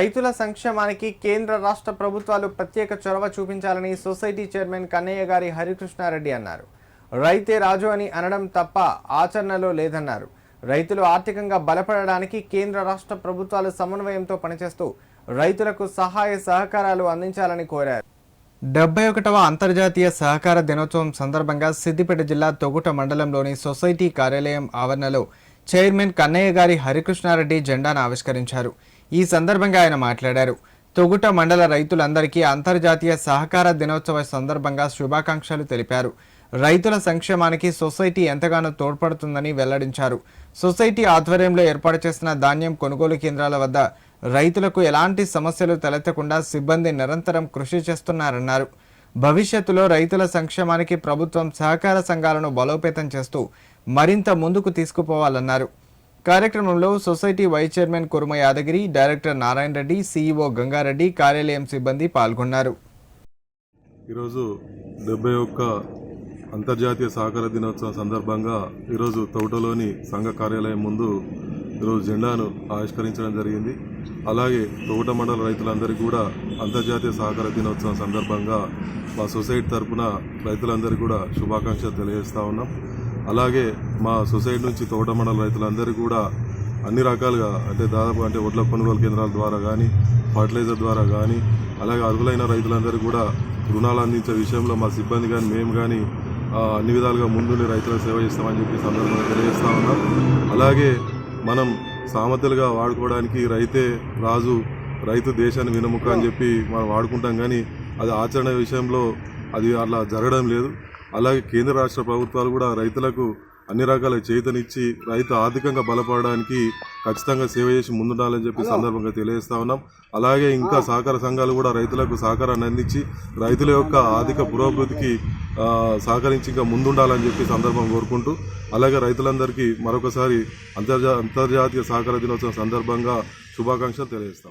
రైతుల సంక్షేమానికి కేంద్ర రాష్ట్ర ప్రభుత్వాలు ప్రత్యేక చొరవ చూపించాలని సొసైటీ చైర్మన్ కన్నయ్య గారి హరికృష్ణారెడ్డి అన్నారు. రైతే రాజు అని అనడం తప్ప ఆచరణలో లేదన్నారు. రైతులు ఆర్థికంగా బలపడడానికి కేంద్ర రాష్ట్ర ప్రభుత్వాలు సమన్వయంతో పనిచేస్తూ రైతులకు సహాయ సహకారాలు అందించాలని కోరారు. డెబ్బై ఒకటవ అంతర్జాతీయ సహకార దినోత్సవం సందర్భంగా సిద్దిపేట జిల్లా తొగుట మండలంలోని సొసైటీ కార్యాలయం ఆవరణలో చైర్మన్ కన్నయ్య గారి హరికృష్ణారెడ్డి జెండాను ఆవిష్కరించారు. ఈ సందర్భంగా ఆయన మాట్లాడారు. తొగుట మండల రైతులందరికీ అంతర్జాతీయ సహకార దినోత్సవ సందర్భంగా శుభాకాంక్షలు తెలిపారు. రైతుల సంక్షేమానికి సొసైటీ ఎంతగానో తోడ్పడుతుందని వెల్లడించారు. సొసైటీ ఆధ్వర్యంలో ఏర్పాటు చేసిన ధాన్యం కొనుగోలు కేంద్రాల వద్ద రైతులకు ఎలాంటి సమస్యలు తలెత్తకుండా సిబ్బంది నిరంతరం కృషి చేస్తున్నారన్నారు. భవిష్యత్తులో రైతుల సంక్షేమానికి ప్రభుత్వం సహకార సంఘాలను బలోపేతం చేస్తూ మరింత ముందుకు తీసుకుపోవాలన్నారు. కార్యక్రమంలో society vice chairman Kuruma Yadagiri director Narayana Reddy CEO Gangareddy కార్యాలయం సిబ్బంది పాల్గొన్నారు. ఈరోజు డెబ్బై ఒక్క అంతర్జాతీయ సహకార దినోత్సవం సందర్భంగా ఈరోజు తౌటలోని సంఘ కార్యాలయం ముందు ఈరోజు జెండాను ఆవిష్కరించడం జరిగింది. అలాగే తోట మండల రైతులందరికీ కూడా అంతర్జాతీయ సహకార దినోత్సవం సందర్భంగా మా సొసైటీ తరపున రైతులందరికీ కూడా శుభాకాంక్షలు తెలియజేస్తా ఉన్నాం. అలాగే మా సొసైటీ నుంచి తోట మండల రైతులందరూ కూడా అన్ని రకాలుగా అంటే దాదాపు అంటే వడ్ల కొనుగోలు కేంద్రాల ద్వారా కానీ ఫర్టిలైజర్ ద్వారా కానీ అలాగే అర్హులైన రైతులందరూ కూడా రుణాలు అందించే విషయంలో మా సిబ్బంది కానీ మేము కానీ అన్ని విధాలుగా ముందుండి రైతులకు సేవ చేస్తామని చెప్పి సందర్భంగా తెలియజేస్తా ఉన్నాం. అలాగే మనం సామర్థ్యాలుగా వాడుకోవడానికి రైతే రాజు రైతు దేశాన్ని వినముక అని చెప్పి మనం వాడుకుంటాం కానీ అది ఆచరణ విషయంలో అది అలా జరగడం లేదు. అలాగే కేంద్ర రాష్ట్ర ప్రభుత్వాలు కూడా రైతులకు అన్ని రకాల చేతనిచ్చి రైతు ఆర్థికంగా బలపడడానికి ఖచ్చితంగా సేవ చేసి ముందుండాలని చెప్పి సందర్భంగా తెలియజేస్తా ఉన్నాం. అలాగే ఇంకా సహకార సంఘాలు కూడా రైతులకు సహకారాన్ని అందించి రైతుల యొక్క ఆర్థిక పురోభివృద్ధికి సహకరించి ఇంకా ముందుండాలని చెప్పి సందర్భం కోరుకుంటూ అలాగే రైతులందరికీ మరొకసారి అంతర్జా అంతర్జాతీయ సహకార దినోత్సవం సందర్భంగా శుభాకాంక్షలు తెలియజేస్తాం